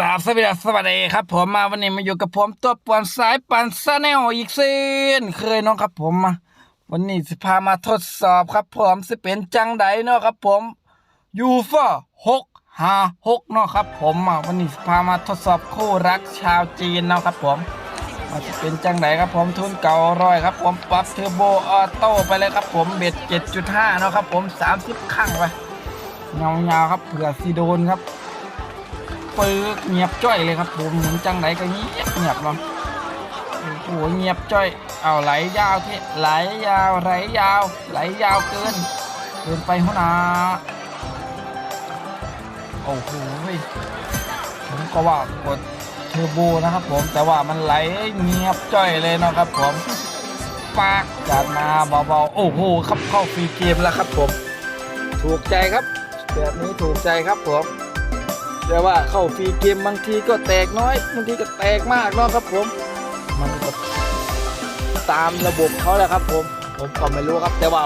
ราบสวัสดีครับ ผมมาวันนี้มาอยู่กับผมตัวปวนสายปันซาแนลอีกเส้นเคยน้องครับผมมาวันนี้สิพามาทดสอบครับ ผมสิเป็นจังไดเนาะครับ ผมยูฟ่าหกห้าหกเนาะครับ ผมมาวันนี้สิพามาทดสอบคู่รักชาวจีนเนาะครับ ผมมาจะเป็นจังไดครับ ผมทุนเก่าร้อยครับ ผมปรับเทอร์โบออโต้ไปเลยครับ ผมเบ็ดเจ็ดจุดห้าเนาะครับ ผมสามสิบครั้งไปเงาๆครับเผื่อซีโดนครับ ปึกเงียบจ้อยเลยครับผมเหมือนจังไหนก็เงียบเงียบเนาะโอ้โหเงียบจ้อยเอาไหลยาวที่ไหลยาวไหลยาว ไหลยาวเกินเกินไปหัวหนาโอ้โหผมก็ว่ากดเทอร์โบนะครับผมแต่ว่ามันไหลเงียบจ้อยเลยเนาะครับผมปากจัดมาเบาๆโอ้โหครับเข้าฟรีเกมแล้วครับผม ถูกใจครับ แบบนี้ถูกใจครับผม แต่ว่าเข้าฟรีเกมบางทีก็แตกน้อยบางทีก็แตกมากเนาะครับผม มันก็ตามระบบเขาแหละครับ ผมผมก็ไม่รู้ครับ แต่ว่า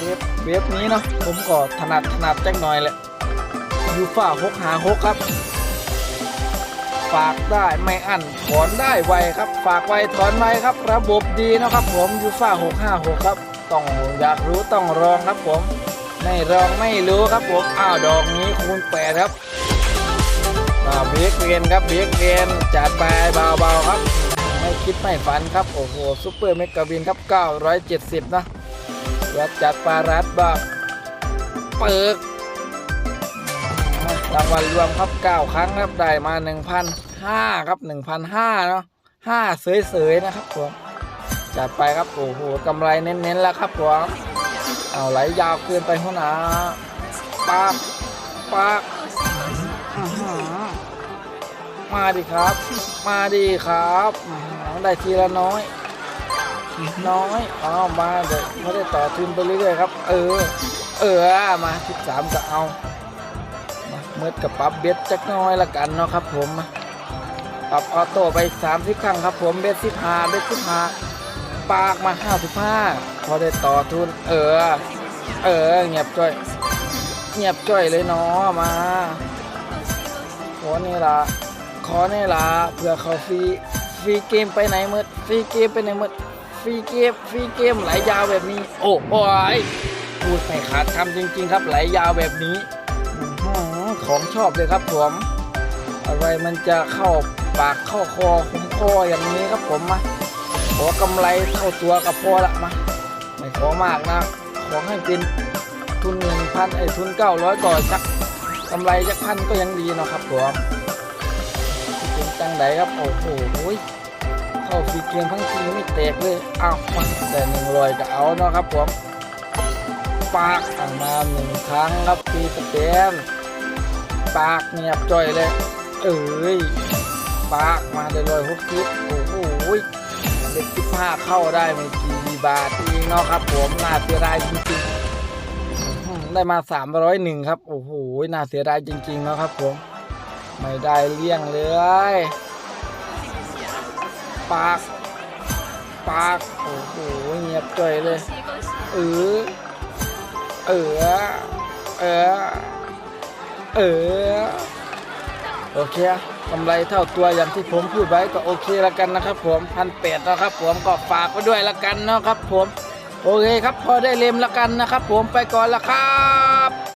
เว็บเว็บนี้เนาะผมก็ถนัดถนัดจังหน่อยแหละยูฟ่าหกหาหกครับ ฝากได้ไม่อั้นถอนได้ไวครับ ฝากไวถอนไวครับ ระบบดีเนาะครับ ผมยูฟ่าหกห้าหกครับ ต้องอยากรู้ต้องลองครับผม ไม่ลองไม่รู้ครับผมอ้าวดอกนี้คูณแปดครับมาเบรกเรียนครับเบรกเรียนจัดไปเบาๆครับ ไม่คิดไม่ฝันครับโอ้โหซุปเปอร์เมกะบินครับ 970 นะแล้วจัดปลารัดบ้างเปิกรางวัลรวมครับ 9 ครั้งครับได้มา1,500ครับ1,500เนาะ5เสยๆนะครับผมจัดไปครับโอ้โหกำไรเน้นๆแล้วครับผม เอาไหลยาวเกินไปหัวหนาปากปากมาดิครับ มาดิครับได้ทีละน้อย น้อยเอามาเดี๋ยวไม่ได้ต่อทุนไปเรื่อยๆครับ เออ เออมาทิสามก็เอามาเมื่อกับปรับเบ็ดจักน้อยละกันเนาะครับ ผมปรับออโต้ไปสามสิบครั้งครับ ผมเบ็ดสิบห้าเบ็ดสิบห้า ปากมาห้าสิบห้าพอได้ต่อทุน เออ เออ เงียบจ้อย เงียบจ้อยเลยเนาะมาขอนี่ละขอนี่ละเพื่อเขาฟรีฟรีเกมไปไหนมืดฟรีเกมไปไหนมืดฟรีเกมฟรีเกมไหลยาวแบบนี้ โอ้โหยพูดไม่ขาดคำจริง ๆ ครับไหลยาวแบบนี้ของชอบเลยครับผมอะไรมันจะเข้าปากเข้าคอคุ้มคออย่างนี้ครับผมมา อกำไรเท่าตัวกับพอละมาไม่ขอมากนะ ขอให้เป็นทุนหนึ่งพันไอ้ทุนเก้าร้อยก่อนสักกำไรสักพันก็ยังดีเนาะครับผมเป็นจังไดครับ โอ้โหเข้าฟรีเกมทั้งทีไม่แตกเลยอ้าวแต่หนึ่งรอยก็เอาเนาะครับผมปากอ่างมาหนึ่งครั้งครับปีสเปนปากเงียบจ่อยเลย เอ้ยปากมาเลยรอยหกสิบโอ้โห เด็กสิบห้าเข้าได้ไม่กี่บาทเองเนาะครับผมน่าเสียดายจริงๆได้มาสามร้อยหนึ่งครับ โอ้โหน่าเสียดายจริงๆเนาะครับผม ไม่ได้เลี่ยงเลย ปาก ปาก โอ้โหเงียบจ่อยเลยเออเออเออเออโอเค กำไรเท่าตัวอย่างที่ผมพูดไว้ก็โอเคแล้วกันนะครับ ผมพันแปดนะครับผมก็ฝากไว้ด้วยแล้วกันเนาะครับ ผมโอเคครับพอได้เลมแล้วกันนะครับ ผมไปก่อนละครับ